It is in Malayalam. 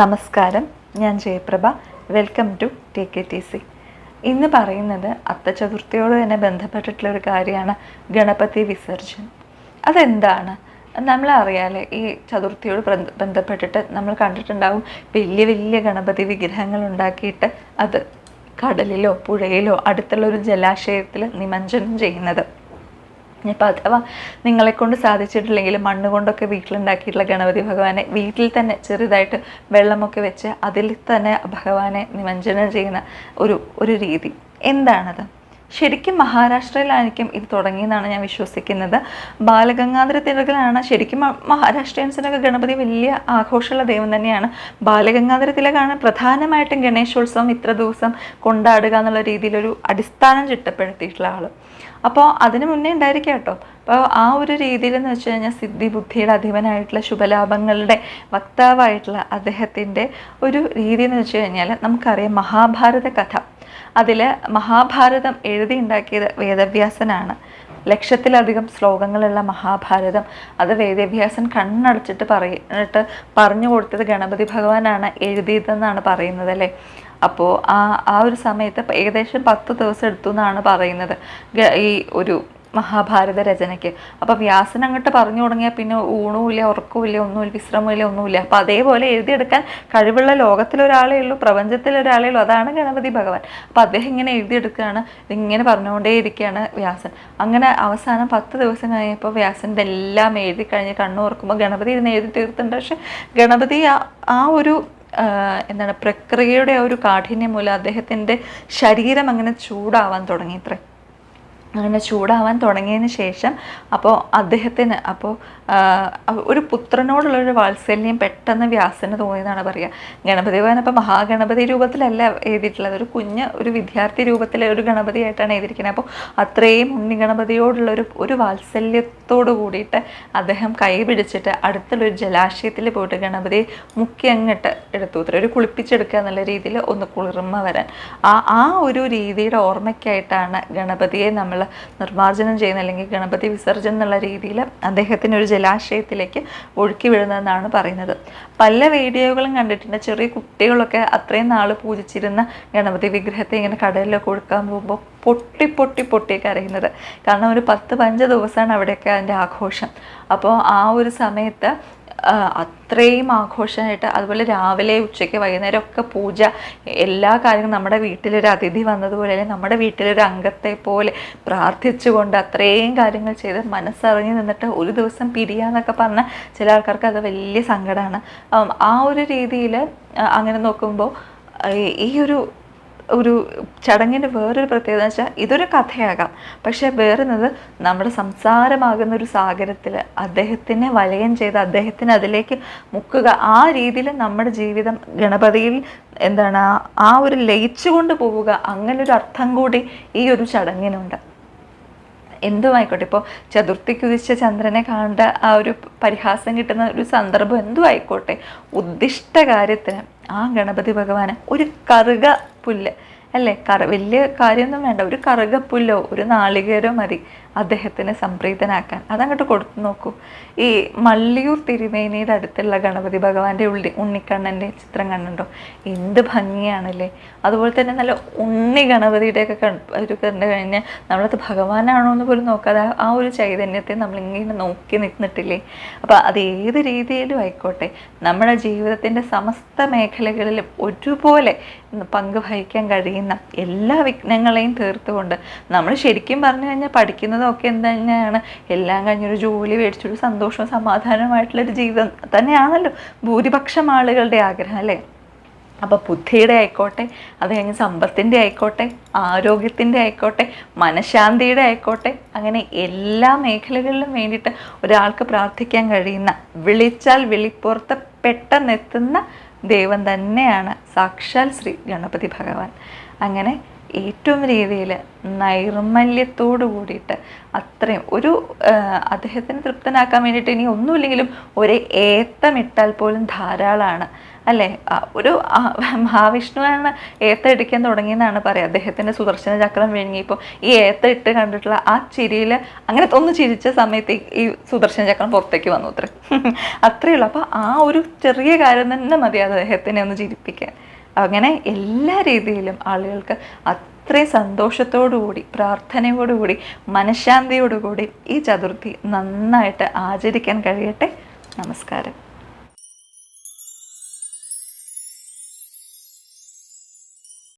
നമസ്കാരം. ഞാൻ Jayaprabha. Welcome to T K T C ഇന്ന് പറയുന്നത് അത്തചതുർത്ഥിയോട് തന്നെ ബന്ധപ്പെട്ടിട്ടുള്ള ഒരു കാര്യമാണ് ഗണപതി വിസർജൻ അതെന്താണ്? നമ്മൾ അറിയാലേ ഈ ചതുർത്ഥിയോട് ബന്ധപ്പെട്ടിട്ട് നമ്മൾ കണ്ടിട്ടുണ്ടാവും വലിയ വലിയ ഗണപതി വിഗ്രഹങ്ങൾ ഉണ്ടാക്കിയിട്ട് അത് കടലിലോ പുഴയിലോ അടുത്തുള്ള ഒരു ജലാശയത്തിൽ നിമഞ്ജനം ചെയ്യുന്നത്. ഇനിയിപ്പോൾ അഥവാ നിങ്ങളെ കൊണ്ട് സാധിച്ചിട്ടില്ലെങ്കിൽ മണ്ണ് കൊണ്ടൊക്കെ വീട്ടിലുണ്ടാക്കിയിട്ടുള്ള ഗണപതി ഭഗവാനെ വീട്ടിൽ തന്നെ ചെറുതായിട്ട് വെള്ളമൊക്കെ വെച്ച് അതിൽ തന്നെ ഭഗവാനെ നിമഞ്ജനം ചെയ്യുന്ന ഒരു ഒരു രീതി. എന്താണത്? ശരിക്കും മഹാരാഷ്ട്രയിലായിരിക്കും ഇത് തുടങ്ങിയെന്നാണ് ഞാൻ വിശ്വസിക്കുന്നത്. ബാലഗംഗാധര തിലകനാണ് ശരിക്കും മഹാരാഷ്ട്രീയൻസിനൊക്കെ ഗണപതി വലിയ ആഘോഷമുള്ള ദൈവം തന്നെയാണ്. ബാലഗംഗാധര തിലകാണ് പ്രധാനമായിട്ടും ഗണേശോത്സവം ഇത്ര ദിവസം കൊണ്ടാടുക എന്നുള്ള രീതിയിലൊരു അടിസ്ഥാനം ചിട്ടപ്പെടുത്തിയിട്ടുള്ള ആൾ അപ്പോൾ അതിന് മുന്നേ ഉണ്ടായിരിക്കാം കേട്ടോ. അപ്പോൾ ആ ഒരു രീതിയിൽ എന്ന് വെച്ച് കഴിഞ്ഞാൽ സിദ്ധി ബുദ്ധിയുടെ അധിപനായിട്ടുള്ള ശുഭലാഭങ്ങളുടെ വക്താവായിട്ടുള്ള അദ്ദേഹത്തിന്റെ ഒരു രീതി എന്ന് വെച്ച് കഴിഞ്ഞാൽ നമുക്കറിയാം മഹാഭാരത കഥ. അതിൽ മഹാഭാരതം എഴുതിയുണ്ടാക്കിയത് വേദവ്യാസനാണ്. ലക്ഷത്തിലധികം ശ്ലോകങ്ങളുള്ള മഹാഭാരതം. അത് വേദവ്യാസൻ കണ്ണടച്ചിട്ട് പറയിട്ട് പറഞ്ഞു കൊടുത്തത് ഗണപതി ഭഗവാനാണ് എഴുതിയതെന്നാണ് പറയുന്നത് അല്ലേ? അപ്പോൾ ആ ആ ഒരു സമയത്ത് ഏകദേശം പത്ത് ദിവസം എടുത്തു എന്നാണ് പറയുന്നത്. ഈ ഒരു മഹാഭാരത രചനയ്ക്ക്. അപ്പോൾ വ്യാസൻ അങ്ങോട്ട് പറഞ്ഞു തുടങ്ങിയാൽ പിന്നെ ഊണുമില്ല ഉറക്കമില്ല ഒന്നുമില്ല വിശ്രമമില്ല ഒന്നുമില്ല. അപ്പോൾ അതേപോലെ എഴുതിയെടുക്കാൻ കഴിവുള്ള ലോകത്തിലൊരാളേ ഉള്ളൂ പ്രപഞ്ചത്തിലൊരാളേ ഉള്ളൂ. അതാണ് ഗണപതി ഭഗവാൻ. അപ്പോൾ അദ്ദേഹം ഇങ്ങനെ എഴുതിയെടുക്കുകയാണ് ഇങ്ങനെ പറഞ്ഞുകൊണ്ടേയിരിക്കുകയാണ് വ്യാസൻ. അങ്ങനെ അവസാനം പത്ത് ദിവസം കഴിഞ്ഞപ്പോൾ വ്യാസന്റെ എല്ലാം എഴുതി കഴിഞ്ഞ് കണ്ണു ഓർക്കുമ്പോൾ ഗണപതി ഇരുന്ന് എഴുതി തീർത്തിട്ടുണ്ട്. പക്ഷെ ഗണപതി ആ ഒരു എന്താണ് പ്രക്രിയയുടെ ആ ഒരു കാഠിന്യം മൂലം അദ്ദേഹത്തിന്റെ ശരീരം അങ്ങനെ ചൂടാവാൻ തുടങ്ങി അങ്ങനെ ചൂടാവാൻ തുടങ്ങിയതിന് ശേഷം അപ്പോൾ അദ്ദേഹത്തിന് അപ്പോൾ ഒരു പുത്രനോടുള്ളൊരു വാത്സല്യം പെട്ടെന്ന് വ്യാസന് തോന്നിയെന്നാണ് പറയുക ഗണപതി ഭവൻ അപ്പോൾ മഹാഗണപതി രൂപത്തിലല്ല എഴുതിയിട്ടുള്ളത്. ഒരു കുഞ്ഞ് ഒരു വിദ്യാർത്ഥി രൂപത്തിലെ ഒരു ഗണപതിയായിട്ടാണ് എഴുതിയിരിക്കുന്നത് അപ്പോൾ അത്രയും ഉണ്ണി ഗണപതിയോടുള്ള ഒരു ഒരു വാത്സല്യത്തോട് കൂടിയിട്ട് അദ്ദേഹം കൈ പിടിച്ചിട്ട് അടുത്തുള്ളൊരു ജലാശയത്തിൽ പോയിട്ട് ഗണപതി മുക്കി അങ്ങോട്ട് എടുത്തു. ഇത്ര ഒരു കുളിപ്പിച്ചെടുക്കുക എന്നുള്ള രീതിയിൽ ഒന്ന് കുളിർമ വരാൻ. ആ ആ ഒരു രീതിയുടെ ഓർമ്മയ്ക്കായിട്ടാണ് ഗണപതിയെ നമ്മൾ നിർമ്മാർജനം ചെയ്യുന്ന അല്ലെങ്കിൽ ഗണപതി വിസർജനം എന്നുള്ള രീതിയിൽ അദ്ദേഹത്തിന് ഒരു ജലാശയത്തിലേക്ക് ഒഴുക്കി വിടുന്നതെന്നാണ് പറയുന്നത്. പല വീഡിയോകളും കണ്ടിട്ടുണ്ട്. ചെറിയ കുട്ടികളൊക്കെ അത്രയും നാൾ പൂജിച്ചിരുന്ന ഗണപതി വിഗ്രഹത്തെ ഇങ്ങനെ കടലിലൊക്കെ ഒഴുക്കാൻ പോകുമ്പോൾ പൊട്ടി പൊട്ടി പൊട്ടി കരയുന്നത്. കാരണം ഒരു പത്ത് പതിനഞ്ച് ദിവസമാണ് അവിടെയൊക്കെ അതിന്റെ ആഘോഷം. അപ്പോൾ ആ ഒരു സമയത്ത് അത്രയും ആഘോഷമായിട്ട് അതുപോലെ രാവിലെ ഉച്ചയ്ക്ക് വൈകുന്നേരം ഒക്കെ പൂജ എല്ലാ കാര്യങ്ങളും നമ്മുടെ വീട്ടിലൊരു അതിഥി വന്നതുപോലെ അല്ലെങ്കിൽ നമ്മുടെ വീട്ടിലൊരു അംഗത്തെ പോലെ പ്രാർത്ഥിച്ചുകൊണ്ട് അത്രയും കാര്യങ്ങൾ ചെയ്ത് മനസ്സറിഞ്ഞ് നിന്നിട്ട് ഒരു ദിവസം പിരിയാന്നൊക്കെ പറഞ്ഞാൽ ചില ആൾക്കാർക്ക് അത് വലിയ സങ്കടമാണ്. ആ ഒരു രീതിയിൽ അങ്ങനെ നോക്കുമ്പോൾ ഈ- ഒരു ഒരു ചടങ്ങിന്റെ വേറൊരു പ്രത്യേകത എന്ന് വെച്ചാൽ ഇതൊരു കഥയാകാം. പക്ഷേ വേറുന്നത് നമ്മുടെ സംസാരമാകുന്ന ഒരു സാഗരത്തിൽ അദ്ദേഹത്തിനെ വലയം ചെയ്ത് അദ്ദേഹത്തിന് അതിലേക്ക് മുക്കുക. ആ രീതിയിൽ നമ്മുടെ ജീവിതം ഗണപതിയിൽ എന്താണ് ആ- ഒരു ലയിച്ചുകൊണ്ട് പോവുക. അങ്ങനൊരു അർത്ഥം കൂടി ഈ ഒരു ചടങ്ങിനുണ്ട്. എന്തുമായിക്കോട്ടെ ഇപ്പോൾ ചതുർത്ഥിക്ക് ഉദിച്ച ചന്ദ്രനെ കാണേണ്ട ആ ഒരു പരിഹാസം കിട്ടുന്ന ഒരു സന്ദർഭം എന്തുമായിക്കോട്ടെ ഉദ്ദിഷ്ട കാര്യത്തിന് ആ ഗണപതി ഭഗവാന് ഒരു കറുക പുല്ല്. അല്ലേ? കറ വലിയ കാര്യമൊന്നും വേണ്ട. ഒരു കറുകപ്പുല്ലോ ഒരു നാളികേരോ മതി. അദ്ദേഹത്തിന് സംപ്രീതനാക്കാൻ. അതങ്ങോട്ട് കൊടുത്തു നോക്കൂ. ഈ മള്ളിയൂർ തിരുമേനിയുടെ അടുത്തുള്ള ഗണപതി ഭഗവാന്റെ ഉള്ളി ഉണ്ണിക്കണ്ണന്റെ ചിത്രം കണ്ടുണ്ടോ എന്ത് ഭംഗിയാണല്ലേ. അതുപോലെ തന്നെ നല്ല ഉണ്ണി ഗണപതിയുടെയൊക്കെ ഒരു കണ്ടു കഴിഞ്ഞാൽ നമ്മളത് ഭഗവാനാണോ എന്ന് പോലും നോക്കാതെ ആ- ഒരു ചൈതന്യത്തെ നമ്മളിങ്ങനെ നോക്കി നിന്നിട്ടില്ലേ? അപ്പോൾ അത് ഏത് രീതിയിലും ആയിക്കോട്ടെ. നമ്മുടെ ജീവിതത്തിന്റെ സമസ്ത മേഖലകളിലും ഒരുപോലെ പങ്ക് വഹിക്കാൻ കഴിയുന്ന എല്ലാ വിഘ്നങ്ങളെയും തീർത്തുകൊണ്ട് നമ്മൾ ശരിക്കും പറഞ്ഞു കഴിഞ്ഞാൽ പഠിക്കുന്നതൊക്കെ എന്ത് തന്നെയാണ് എല്ലാം കഴിഞ്ഞൊരു ജോലി മേടിച്ചൊരു സന്തോഷവും സമാധാനവുമായിട്ടുള്ളൊരു ജീവിതം തന്നെയാണല്ലോ ഭൂരിപക്ഷം ആളുകളുടെ ആഗ്രഹം അല്ലേ? അപ്പോൾ ബുദ്ധിയുടെ ആയിക്കോട്ടെ അത് കഴിഞ്ഞ് സമ്പത്തിന്റെ ആയിക്കോട്ടെ ആരോഗ്യത്തിന്റെ ആയിക്കോട്ടെ മനഃശാന്തിയുടെ ആയിക്കോട്ടെ അങ്ങനെ എല്ലാ മേഖലകളിലും വേണ്ടിയിട്ട് ഒരാൾക്ക് പ്രാർത്ഥിക്കാൻ കഴിയുന്ന വിളിച്ചാൽ വിളിപ്പുറത്ത് പെട്ടെന്നെത്തുന്ന ദൈവം തന്നെയാണ്. സാക്ഷാൽ ശ്രീ ഗണപതി ഭഗവാൻ. അങ്ങനെ ഏറ്റവും രീതിയിൽ നൈർമല്യത്തോടു കൂടിയിട്ട് അത്രയും ഒരു അദ്ദേഹത്തിന് തൃപ്തനാക്കാൻ വേണ്ടിയിട്ട് ഇനി ഒന്നുമില്ലെങ്കിലും ഒരു ഏത്തമിട്ടാൽ പോലും ധാരാളമാണ്. അല്ലേ? ഒരു മഹാവിഷ്ണു മഹാവിഷ്ണുവാണ് ഏത്ത ഇടിക്കാൻ തുടങ്ങിയെന്നാണ് പറയുക. അദ്ദേഹത്തിന്റെ സുദർശന ചക്രം വിഴുങ്ങിയപ്പോൾ ഈ ഏത്ത ഇട്ട് കണ്ടിട്ടുള്ള ആ ചിരിയിൽ അങ്ങനെ ഒന്ന് ചിരിച്ച സമയത്ത് ഈ സുദർശന ചക്രം പുറത്തേക്ക് വന്നു അത്ര. അത്രയേ ഉള്ളൂ അപ്പോൾ ആ ഒരു ചെറിയ കാര്യം തന്നെ മതി അദ്ദേഹത്തിനെ ഒന്ന് ചിരിപ്പിക്കാൻ. അങ്ങനെ എല്ലാ രീതിയിലും ആളുകൾക്ക് അത്രയും സന്തോഷത്തോടുകൂടി പ്രാർത്ഥനയോടുകൂടി മനഃശാന്തിയോടുകൂടി ഈ ചതുർത്ഥി നന്നായിട്ട് ആചരിക്കാൻ കഴിയട്ടെ. നമസ്കാരം.